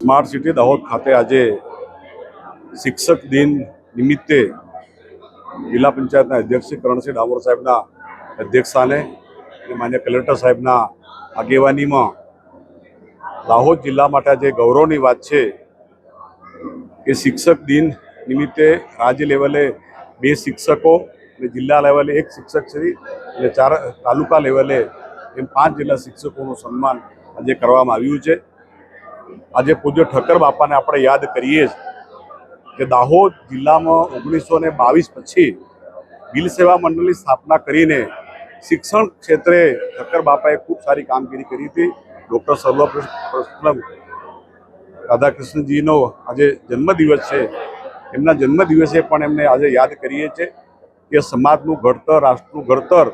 Smart city Dahod ખાતે આજે શિક્ષક દિન નિમિત્તે જિલ્લા પંચાયતના અધ્યક્ષ કરણસિંહ ડામોર સાહેબના અધ્યક્ષસ્થાને અને માન્ય કલેક્ટર સાહેબના આગેવાનીમાં દાહોદ જિલ્લા માટે જે ગૌરવની વાત છે કે શિક્ષક દિન નિમિત્તે રાજ્ય લેવલે બે શિક્ષકો અને જિલ્લા લેવલે એક શિક્ષક શ્રી અને ચાર તાલુકા લેવલે એમ પાંચ જિલ્લા શિક્ષકોનું સન્માન આજે કરવામાં આવ્યું છે. આજે પૂજ્ય ઠક્કર બાપાને આપણે યાદ કરીએ જ કે દાહોદ જિલ્લામાં ઓગણીસો ને બાવીસ પછી બિલ સેવા મંડળની સ્થાપના કરીને શિક્ષણ ક્ષેત્રે ઠક્કર બાપાએ ખૂબ સારી કામગીરી કરી હતી. ડૉક્ટર સર્વપ્રથમ રાધાકૃષ્ણજીનો આજે જન્મદિવસ છે. એમના જન્મદિવસે પણ એમને આજે યાદ કરીએ છીએ કે સમાજનું ઘડતર, રાષ્ટ્રનું ઘડતર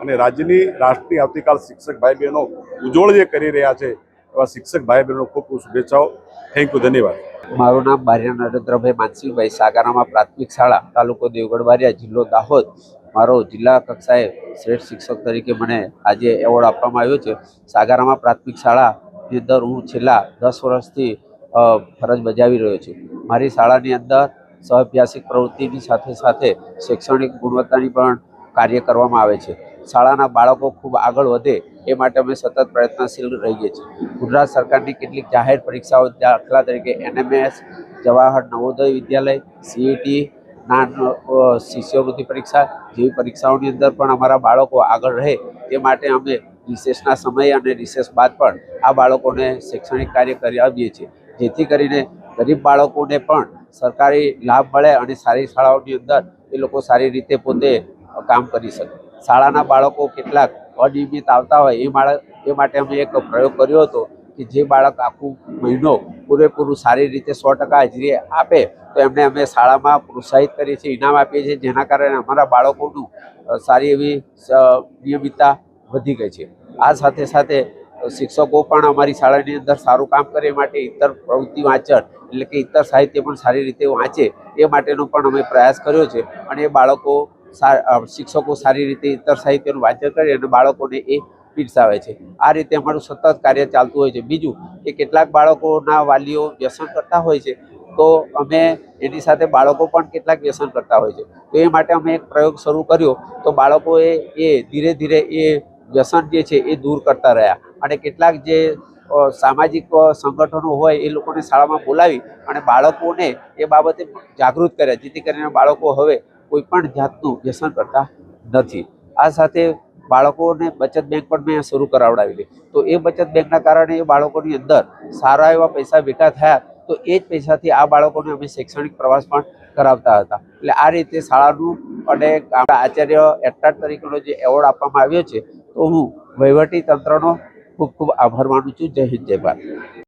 અને રાજ્યની રાષ્ટ્રની આવતીકાલ શિક્ષક ભાઈ બહેનો ઉજ્જવળ જે કરી રહ્યા છે એવા શિક્ષક ભાઈ બહેનો ખૂબ ખૂબ શુભેચ્છાઓ. થેન્ક યુ ધન્યવાદ. મારું નામ બારિયા નરેન્દ્રભાઈ માનસિંહભાઈ. સાગારામાં પ્રાથમિક શાળા, તાલુકો દેવગઢ બારિયા, જિલ્લો દાહોદ. મારો જિલ્લા કક્ષાએ શ્રેષ્ઠ શિક્ષક તરીકે મને આજે એવોર્ડ આપવામાં આવ્યો છે. સાગારામાં પ્રાથમિક શાળાની અંદર હું છેલ્લા દસ વર્ષથી ફરજ બજાવી રહ્યો છું. મારી શાળાની અંદર સહઅભ્યાસિક પ્રવૃત્તિની સાથે સાથે શૈક્ષણિક ગુણવત્તાની પણ કાર્ય કરવામાં આવે છે. શાળાના બાળકો ખૂબ આગળ વધે એ માટે અમે સતત પ્રયત્નશીલ રહીએ છીએ. ગુજરાત સરકારની કેટલીક જાહેર પરીક્ષાઓ દાખલા તરીકે એનએમએસ, જવાહર નવોદય વિદ્યાલય, સીઈટી, નાન શિષ્યવૃત્તિ પરીક્ષા જેવી પરીક્ષાઓની અંદર પણ અમારા બાળકો આગળ રહે તે માટે અમે રિસેસના સમય અને રિસેસ બાદ પણ આ બાળકોને શૈક્ષણિક કાર્ય કરી આપીએ છીએ. જેથી કરીને ગરીબ બાળકોને પણ સરકારી લાભ મળે અને સારી શાળાઓની અંદર એ લોકો સારી રીતે પોતે કામ કરી શકે. શાળાના બાળકો કેટલાક અનિયમિત આવતા હોય એ બાળક એ માટે અમે એક પ્રયોગ કર્યો હતો કે જે બાળક આખું મહિનો પૂરેપૂરું સારી રીતે સો ટકા હાજરી આપે તો એમને અમે શાળામાં પ્રોત્સાહિત કરીએ છીએ, ઇનામ આપીએ છીએ, જેના કારણે અમારા બાળકોનું સારી એવી નિયમિતતા વધી ગઈ છે. આ સાથે સાથે શિક્ષકો પણ અમારી શાળાની અંદર સારું કામ કરે માટે ઇતર પ્રવૃત્તિ વાંચન એટલે કે ઇતર સાહિત્ય પણ સારી રીતે વાંચે એ માટેનો પણ અમે પ્રયાસ કર્યો છે અને એ બાળકો શિક્ષકો સારી રીતે ઇતર સાહિત્યનું વાંચન કરે અને બાળકોને એ પીરસાવે છે. આ રીતે અમારું સતત કાર્ય ચાલતું હોય છે. બીજું કે કેટલાક બાળકોના વાલીઓ વ્યસન કરતા હોય છે, તો અમે એની સાથે બાળકો પણ કેટલાક વ્યસન કરતા હોય છે. તો એ માટે અમે એક પ્રયોગ શરૂ કર્યો, તો બાળકોએ એ ધીરે ધીરે એ વ્યસન જે છે એ દૂર કરતા રહ્યા. અને કેટલાક જે સામાજિક સંગઠનો હોય એ લોકોને શાળામાં બોલાવી અને બાળકોને એ બાબતે જાગૃત કર્યા, જેથી કરીને બાળકો હવે કોઈ પણ જાતનું વ્યસન કરતા નથી. આ સાથે બાળકોને બચત બેંક પણ મેં શરૂ કરાવડાવેલી. તો એ બચત બેંકના કારણે એ બાળકોની અંદર સારા એવા પૈસા ભેગા થયા, તો એ જ પૈસાથી આ બાળકોને અમે શૈક્ષણિક પ્રવાસ પણ કરાવતા હતા. એટલે આ રીતે શાળાનું અને આચાર્ય એટાટ તરીકેનો જે એવોર્ડ આપવામાં આવ્યો છે, તો હું વહીવટી તંત્રનો ખૂબ ખૂબ આભાર માનું છું. જય હિન્દ, જય ભારત.